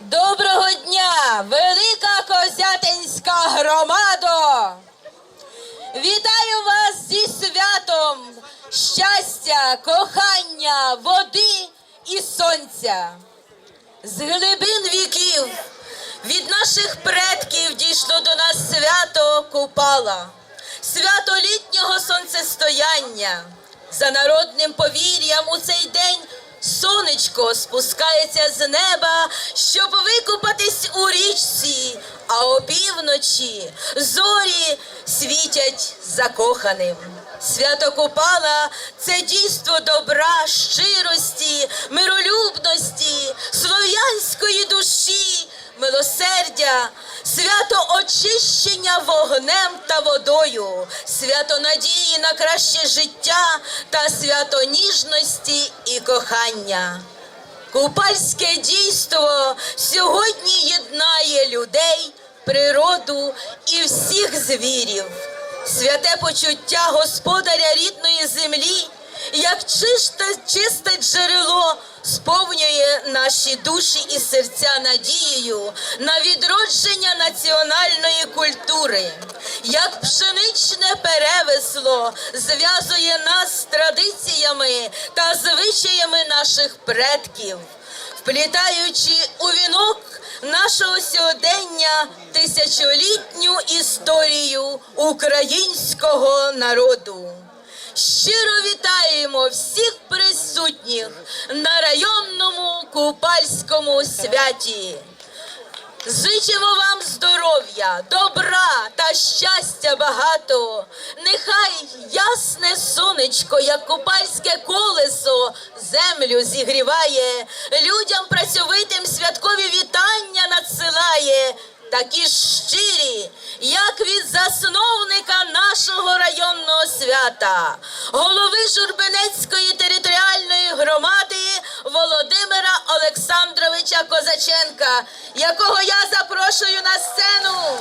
Доброго дня, велика козятинська громадо! Вітаю вас зі святом щастя, кохання, води і сонця. З глибин віків від наших предків дійшло до нас свято Купала, свято літнього сонцестояння. За народним повір'ям у цей день сонечко спускається з неба, щоб викупатись у річці, а опівночі зорі світять закоханим. Свято Купала це дійство добра, щирості, миролюбності, милосердя, свято очищення вогнем та водою, свято надії на краще життя та свято ніжності і кохання. Купальське дійство сьогодні єднає людей, природу і всіх звірів. Святе почуття господаря рідної землі, як чисте, чисте джерело, сповнює наші душі і серця надією на відродження національної культури, як пшеничне перевесло зв'язує нас з традиціями та звичаями наших предків, вплітаючи у вінок нашого сьогодення тисячолітню історію українського народу. Щиро вітаємо всіх присутніх на районному купальському святі. Зичимо вам здоров'я, добра та щастя багато. Нехай ясне сонечко, як купальське колесо, землю зігріває, людям працьовитим святкові вітання надсилає. Такі щирі, як від засновника нашого районного свята, голови Журбенецької територіальної громади Володимира Олександровича Козаченка, якого я запрошую на сцену.